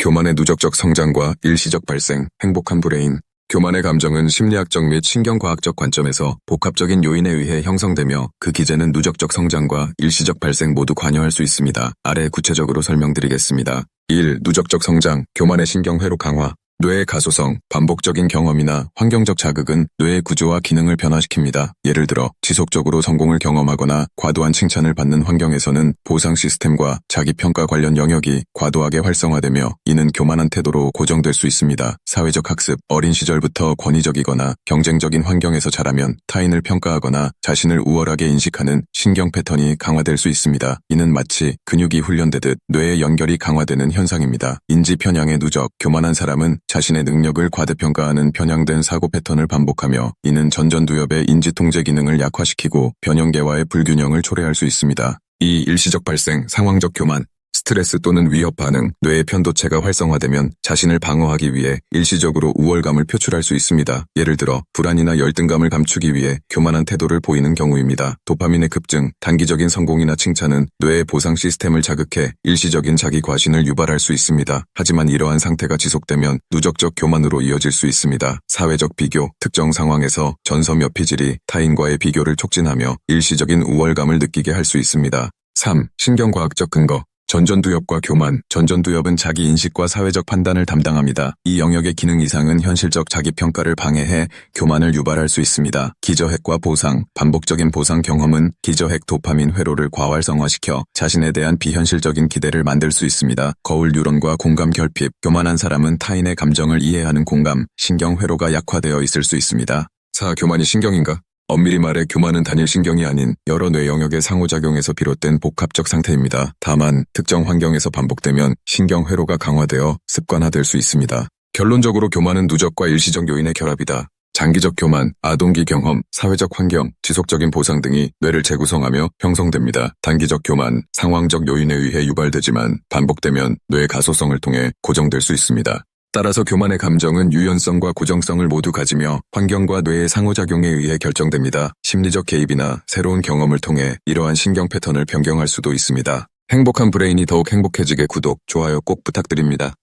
교만의 누적적 성장과 일시적 발생, 행복한 브레인. 교만의 감정은 심리학적 및 신경과학적 관점에서 복합적인 요인에 의해 형성되며 그 기제는 누적적 성장과 일시적 발생 모두 관여할 수 있습니다. 아래 구체적으로 설명드리겠습니다. 1. 누적적 성장, 교만의 신경회로 강화. 뇌의 가소성, 반복적인 경험이나 환경적 자극은 뇌의 구조와 기능을 변화시킵니다. 예를 들어 지속적으로 성공을 경험하거나 과도한 칭찬을 받는 환경에서는 보상 시스템과 자기평가 관련 영역이 과도하게 활성화되며 이는 교만한 태도로 고정될 수 있습니다. 사회적 학습, 어린 시절부터 권위적이거나 경쟁적인 환경에서 자라면 타인을 평가하거나 자신을 우월하게 인식하는 신경 패턴이 강화될 수 있습니다. 이는 마치 근육이 훈련되듯 뇌의 연결이 강화되는 현상입니다. 인지 편향의 누적, 교만한 사람은 자신의 능력을 과대평가하는 편향된 사고 패턴을 반복하며 이는 전전두엽의 인지통제 기능을 약화시키고 변형계와의 불균형을 초래할 수 있습니다. 이 일시적 발생, 상황적 교만, 스트레스 또는 위협 반응, 뇌의 편도체가 활성화되면 자신을 방어하기 위해 일시적으로 우월감을 표출할 수 있습니다. 예를 들어 불안이나 열등감을 감추기 위해 교만한 태도를 보이는 경우입니다. 도파민의 급증, 단기적인 성공이나 칭찬은 뇌의 보상 시스템을 자극해 일시적인 자기 과신을 유발할 수 있습니다. 하지만 이러한 상태가 지속되면 누적적 교만으로 이어질 수 있습니다. 사회적 비교, 특정 상황에서 전섬 여피질이 타인과의 비교를 촉진하며 일시적인 우월감을 느끼게 할 수 있습니다. 3. 신경과학적 근거 전전두엽과 교만, 전전두엽은 자기 인식과 사회적 판단을 담당합니다. 이 영역의 기능 이상은 현실적 자기평가를 방해해 교만을 유발할 수 있습니다. 기저핵과 보상, 반복적인 보상 경험은 기저핵 도파민 회로를 과활성화시켜 자신에 대한 비현실적인 기대를 만들 수 있습니다. 거울 뉴런과 공감 결핍, 교만한 사람은 타인의 감정을 이해하는 공감, 신경 회로가 약화되어 있을 수 있습니다. 4. 교만이 신경인가? 엄밀히 말해 교만은 단일 신경이 아닌 여러 뇌 영역의 상호작용에서 비롯된 복합적 상태입니다. 다만 특정 환경에서 반복되면 신경 회로가 강화되어 습관화될 수 있습니다. 결론적으로 교만은 누적과 일시적 요인의 결합이다. 장기적 교만, 아동기 경험, 사회적 환경, 지속적인 보상 등이 뇌를 재구성하며 형성됩니다. 단기적 교만, 상황적 요인에 의해 유발되지만 반복되면 뇌의 가소성을 통해 고정될 수 있습니다. 따라서 교만의 감정은 유연성과 고정성을 모두 가지며 환경과 뇌의 상호작용에 의해 결정됩니다. 심리적 개입이나 새로운 경험을 통해 이러한 신경 패턴을 변경할 수도 있습니다. 행복한 브레인이 더욱 행복해지게 구독, 좋아요 꼭 부탁드립니다.